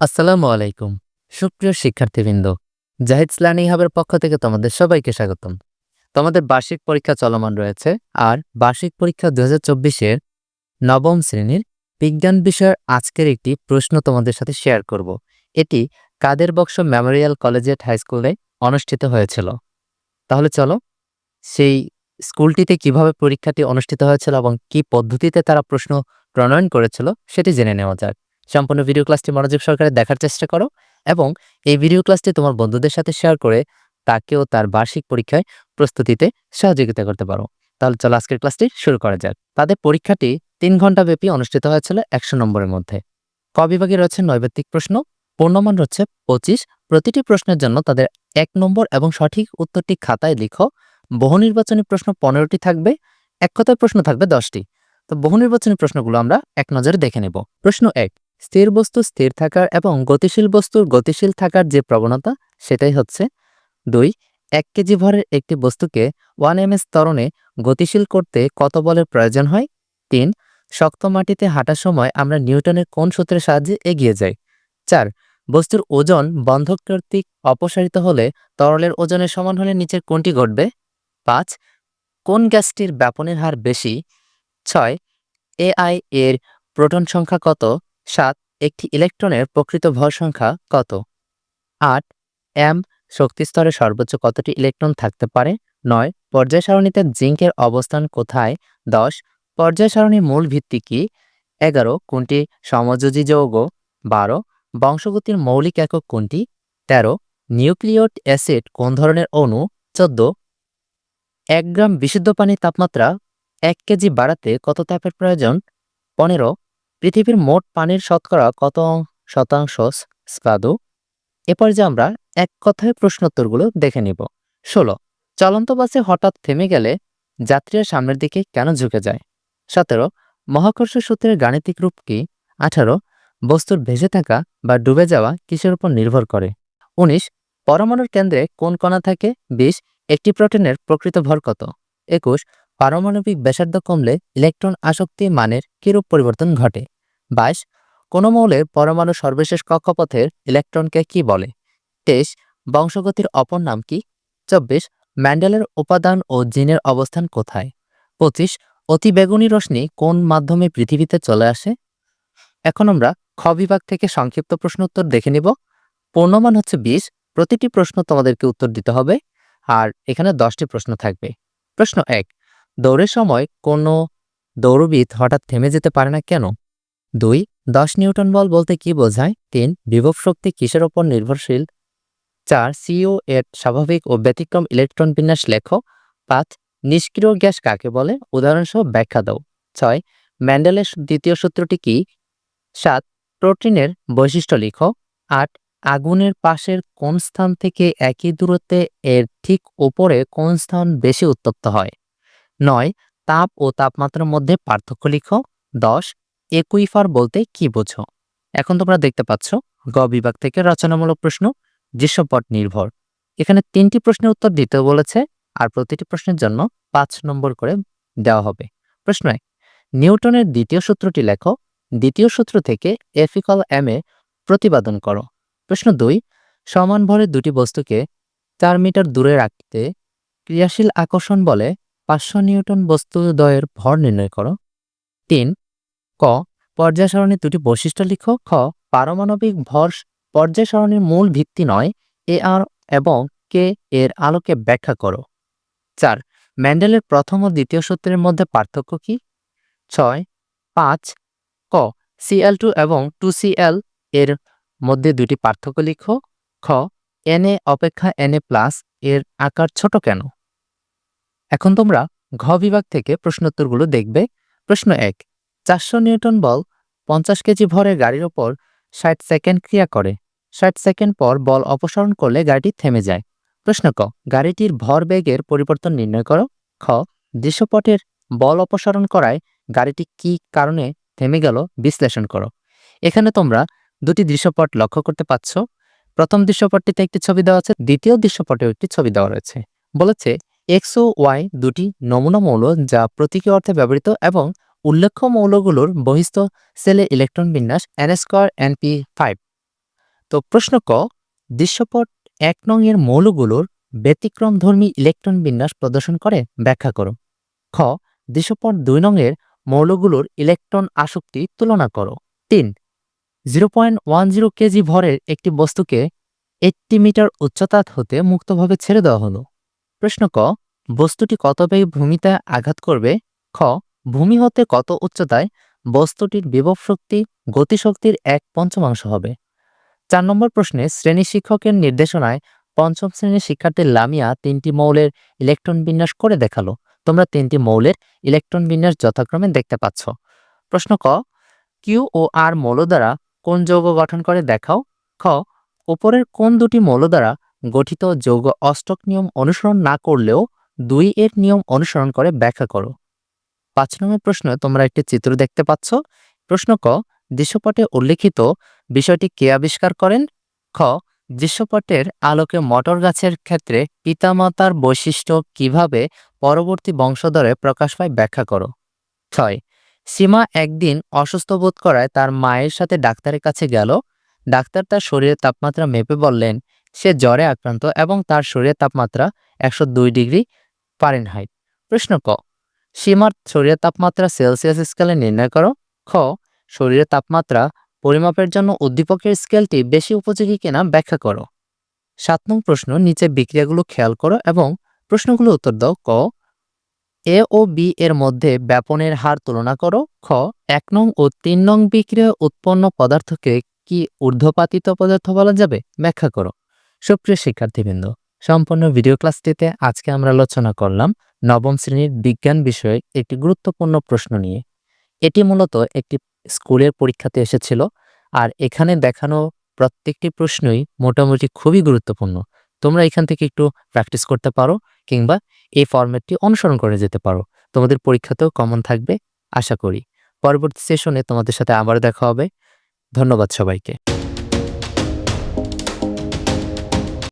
আসসালামু আলাইকুম। সুপ্রিয় শিক্ষার্থীবৃন্দ, জাহিদ লার্নিং হাবের পক্ষ থেকে তোমাদের সবাইকে স্বাগতম। তোমাদের বার্ষিক পরীক্ষা চলমান রয়েছে আর বার্ষিক পরীক্ষা দু হাজার নবম শ্রেণির বিজ্ঞান বিষয়ের আজকের একটি প্রশ্ন তোমাদের সাথে শেয়ার করব। এটি Kader Baksh memorial collegiate high স্কুলে অনুষ্ঠিত হয়েছিল। তাহলে চলো, সেই স্কুলটিতে কীভাবে পরীক্ষাটি অনুষ্ঠিত হয়েছিল এবং কি পদ্ধতিতে তারা প্রশ্ন প্রণয়ন করেছিল সেটি জেনে নেওয়া যাক। সম্পূর্ণ ভিডিও ক্লাসটি মনোযোগ সহকারে দেখার চেষ্টা করো এবং এই ভিডিও ক্লাসটি তোমার বন্ধুদের সাথে শেয়ার করে তাকেও তার বার্ষিক পরীক্ষায় প্রস্তুতিতে সহযোগিতা করতে পারো। তাহলে চলো আজকের ক্লাসটি শুরু করা যাক। তাদের পরীক্ষাটি তিন ঘণ্টা ব্যাপী অনুষ্ঠিত হয়েছিল একশো নম্বরের মধ্যে। ক বিভাগে রয়েছে নৈবেত্তিক প্রশ্ন, পূর্ণমান রয়েছে পঁচিশ। প্রতিটি প্রশ্নের জন্য তাদের এক নম্বর এবং সঠিক উত্তরটি খাতায় লিখো। বহু নির্বাচনী প্রশ্ন পনেরোটি থাকবে, এক কথায় প্রশ্ন থাকবে দশটি। তো বহু নির্বাচনী প্রশ্নগুলো আমরা এক নজরে দেখে নেব। প্রশ্ন এক স্থির বস্তু স্থির থাকার এবং গতিশীল বস্তুর গতিশীল থাকার যে প্রবণতা, সেটাই হচ্ছে দুই, এক কেজি ভরের একটি বস্তুকে ওয়ান এম এস ত্বরণে গতিশীল করতে কত বলের প্রয়োজন হয়? তিন, শক্ত মাটিতে হাঁটার সময় আমরা নিউটনের কোন সূত্রের সাহায্যে এগিয়ে যাই? চার, বস্তুর ওজন বন্ধক কর্তৃক অপসারিত হলে তরলের ওজনের সমান হলে নিচের কোনটি ঘটবে? পাঁচ, কোন গ্যাসটির ব্যাপনের হার বেশি? ছয় এআই এর প্রোটন সংখ্যা কত? সাত, একটি ইলেকট্রনের প্রকৃত ভর সংখ্যা কত? আট, এম শক্তিস্তরে সর্বোচ্চ কতটি ইলেকট্রন থাকতে পারে? নয়, পর্যায় সারণীতে জিঙ্কের অবস্থান কোথায়? দশ, পর্যায় সারণীর মূল ভিত্তি কি? এগারো, কোনটি সমযোজী যৌগ? বারো, বংশগতির মৌলিক একক কোনটি? তেরো নিউক্লিয়ট অ্যাসিড কোন ধরনের অণু? চোদ্দ, এক গ্রাম বিশুদ্ধ পানির তাপমাত্রা এক কেজি বাড়াতে কত তাপের প্রয়োজন? পনেরো পৃথিবীর মোট পানির শতকরা কত শতাংশ স্কাদু এরপর যে আমরা এক কথায় প্রশ্নোত্তরগুলো দেখে নিব। ষোলো, চলন্ত বাসে হঠাৎ থেমে গেলে যাত্রীরা সামনের দিকে কেন ঝুঁকে যায়? সতেরো, মহাকর্ষ সূত্রের গাণিতিক রূপ কি? আঠারো, বস্তুর ভেসে থাকা বা ডুবে যাওয়া কিসের উপর নির্ভর করে? উনিশ, পরমাণুর কেন্দ্রে কোন কণা থাকে? বিশ, একটি প্রোটনের প্রকৃত ভর কত? একুশ পারমাণবিক ব্যাসার্ধ কমলে ইলেকট্রন আসক্তি মানের কিরূপ পরিবর্তন ঘটে? বাইশ, কোন মৌলের পরমাণু সর্বশেষ কক্ষপথের ইলেকট্রনকে কি বলে? তেইশ, বংশগতির অপর নাম কি? চব্বিশ, ম্যান্ডেলের উপাদান ও জিনের অবস্থান কোথায়? পঁচিশ, অতি বেগুনি রশ্মি কোন মাধ্যমে পৃথিবীতে চলে আসে? এখন আমরা খ বিভাগ থেকে সংক্ষিপ্ত প্রশ্ন উত্তর দেখে নিব। পূর্ণমান হচ্ছে বিশ, প্রতিটি প্রশ্ন তোমাদেরকে উত্তর দিতে হবে। আর এখানে দশটি প্রশ্ন থাকবে। প্রশ্ন এক দৌড়ের সময় কোনো দৌড়বিদ হঠাৎ থেমে যেতে পারে না কেন? দুই, দশ নিউটন বল বলতে কি বোঝায়? তিন, বিভব শক্তি কিসের ওপর নির্ভরশীল? চার সিও এর স্বাভাবিক ও ব্যতিক্রম ইলেকট্রন বিন্যাস লেখো। পাঁচ, নিষ্ক্রিয় গ্যাস কাকে বলে? উদাহরণসহ ব্যাখ্যা দাও। ছয়, ম্যান্ডেলের দ্বিতীয় সূত্রটি কি? সাত, প্রোটিনের বৈশিষ্ট্য লিখো। আট, আগুনের পাশের কোন স্থান থেকে একই দূরত্বে এর ঠিক উপরে কোন স্থান বেশি উত্তপ্ত হয়? নয়, তাপ ও তাপমাত্রার মধ্যে পার্থক্য লিখো। দশ একুইফার বলতে কি বোঝো? এখন তোমরা দেখতে পাচ্ছ গ বিভাগ থেকে রচনামূলক প্রশ্ন দৃশ্যপট নির্ভর। এখানে তিনটি প্রশ্নের উত্তর দিতে বলেছে আর প্রতিটি প্রশ্নের জন্য পাঁচ নম্বর করে দেওয়া হবে। প্রশ্ন এক, নিউটনের দ্বিতীয় সূত্রটি লেখো। দ্বিতীয় সূত্র থেকে এফিকল এম এ প্রতিপাদন করো। প্রশ্ন দুই, সমান ভরে দুটি বস্তুকে চার মিটার দূরে রাখতে ক্রিয়াশীল আকর্ষণ বলে পাঁচশো নিউটন বস্তুদ্বয়ের ভর নির্ণয় করো। তিন, ক, পর্যায় সারণীর দুটি বৈশিষ্ট্য লিখো। খ, পারমাণবিক ভর পর্যায় সারণীর মূল ভিত্তি নয়, এ আর এবং কে এর আলোকে ব্যাখ্যা করো। চার, ম্যান্ডেলের প্রথম ও দ্বিতীয় সূত্রের মধ্যে পার্থক্য কি? ছয়, পাঁচ, ক সিএল টু এবং টু সিএল এর মধ্যে দুটি পার্থক্য লিখো। খ এনএ অপেক্ষা এনএ প্লাস এর আকার ছোট কেন? এখন তোমরা ঘ বিভাগ থেকে প্রশ্নোত্তরগুলো দেখবে। প্রশ্ন এক, চারশো নিউটন বল পঞ্চাশ কেজি ভরের গাড়ির ওপর ষাট সেকেন্ড ক্রিয়া করে। ষাট সেকেন্ড পর বল অপসারণ করলে গাড়িটি থেমে যায়। প্রশ্ন ক, গাড়িটির ভর বেগের পরিবর্তন নির্ণয় করো। খ, দৃশ্যপটের বল অপসারণ করায় গাড়িটি কি কারণে থেমে গেল বিশ্লেষণ করো। এখানে তোমরা দুটি দৃশ্যপট লক্ষ্য করতে পাচ্ছ প্রথম দৃশ্যপটটিতে একটি ছবি দেওয়া আছে, দ্বিতীয় দৃশ্যপটেও একটি ছবি দেওয়া রয়েছে। বলেছে এক্স ও ওয়াই দুটি নমুনা মৌল যা প্রতীকী অর্থে ব্যবহৃত এবং উল্লেখ্য মৌলগুলোর বহিস্থ সেলে ইলেকট্রন বিন্যাস এন স্কোয়ার এনপি ফাইভ তো প্রশ্ন ক, দৃশ্যপট এক নং এর মৌলগুলোর ব্যতিক্রমধর্মী ইলেকট্রন বিন্যাস প্রদর্শন করে? ব্যাখ্যা করো। খ, দৃশ্যপট দুই নং এর মৌলগুলোর ইলেকট্রন আসক্তি তুলনা করো। তিন, zero point one zero KG ভরের একটি বস্তুকে এইট্টি মিটার উচ্চতা হতে মুক্তভাবে ছেড়ে দেওয়া হলো। প্রশ্ন ক, বস্তুটি কত বেগে ভূমিতে আঘাত করবে? খ, ভূমি হতে কত উচ্চতায় বস্তুটির বিভব শক্তি গতিশক্তির এক পঞ্চমাংশ হবে? চার নম্বর প্রশ্নে শ্রেণি শিক্ষকের নির্দেশনায় পঞ্চম শ্রেণির শিক্ষার্থী লামিয়া তিনটি মৌলের ইলেকট্রন বিন্যাস করে দেখাল। তোমরা তিনটি মৌলের ইলেকট্রন বিন্যাস যথাক্রমে দেখতে পাচ্ছ। প্রশ্ন ক কিউ ও আর মৌল দ্বারা কোন যৌগ গঠন করে দেখাও? খ, উপরের কোন দুটি মৌল দ্বারা গঠিত যৌগ অষ্টক নিয়ম অনুসরণ না করলেও দুই এর নিয়ম অনুসরণ করে ব্যাখ্যা করো। পাঁচ নম্বর প্রশ্ন তোমরা একটি চিত্র দেখতে পাচ্ছ। প্রশ্ন ক, দৃশ্যপটে উল্লেখিত বিষয়টি কে আবিষ্কার করেন? খ, দৃশ্যপটের আলোকে মটর গাছের ক্ষেত্রে পিতামাতার বৈশিষ্ট্য কীভাবে পরবর্তী বংশধরে প্রকাশ পায় ব্যাখ্যা করো। ছয়, সীমা একদিন অসুস্থ বোধ করায় তার মায়ের সাথে ডাক্তারের কাছে গেল। ডাক্তার তার শরীরের তাপমাত্রা মেপে বললেন সে জ্বরে আক্রান্ত এবং তার শরীরের তাপমাত্রা একশো দুই ডিগ্রি ফারেনহাইট প্রশ্ন ক, সীমার শরীরের তাপমাত্রা সেলসিয়াস স্কেলে নির্ণয় করো। খ, শরীরের তাপমাত্রা পরিমাপের জন্য উদ্দীপকের স্কেলটি বেশি উপযোগী কিনা ব্যাখ্যা করো। সাত নং প্রশ্ন, নিচে বিক্রিয়াগুলো খেয়াল করো এবং প্রশ্নগুলো উত্তর দাও। ক, এ ও বি এর মধ্যে ব্যাপনের হার তুলনা করো। খ, এক নং ও তিন নং বিক্রিয়া উৎপন্ন পদার্থকে কি ঊর্ধ্বপাতিত পদার্থ বলা যাবে? ব্যাখ্যা করো। সুপ্রিয় শিক্ষার্থীবৃন্দ, সম্পূর্ণ ভিডিও ক্লাসটিতে আজকে আমরা আলোচনা করলাম নবম শ্রেণির বিজ্ঞান বিষয়ে একটি গুরুত্বপূর্ণ প্রশ্ন নিয়ে। এটি মূলত একটি স্কুলের পরীক্ষাতে এসেছিল আর এখানে দেখানো প্রত্যেকটি প্রশ্নই মোটামুটি খুবই গুরুত্বপূর্ণ। তোমরা এখান থেকে একটু প্র্যাকটিস করতে পারো কিংবা এই ফরম্যাটটি অনুসরণ করে যেতে পারো। তোমাদের পরীক্ষাতেও কমন থাকবে, আশা করি। পরবর্তী সেশনে তোমাদের সাথে আবার দেখা হবে। ধন্যবাদ সবাইকে।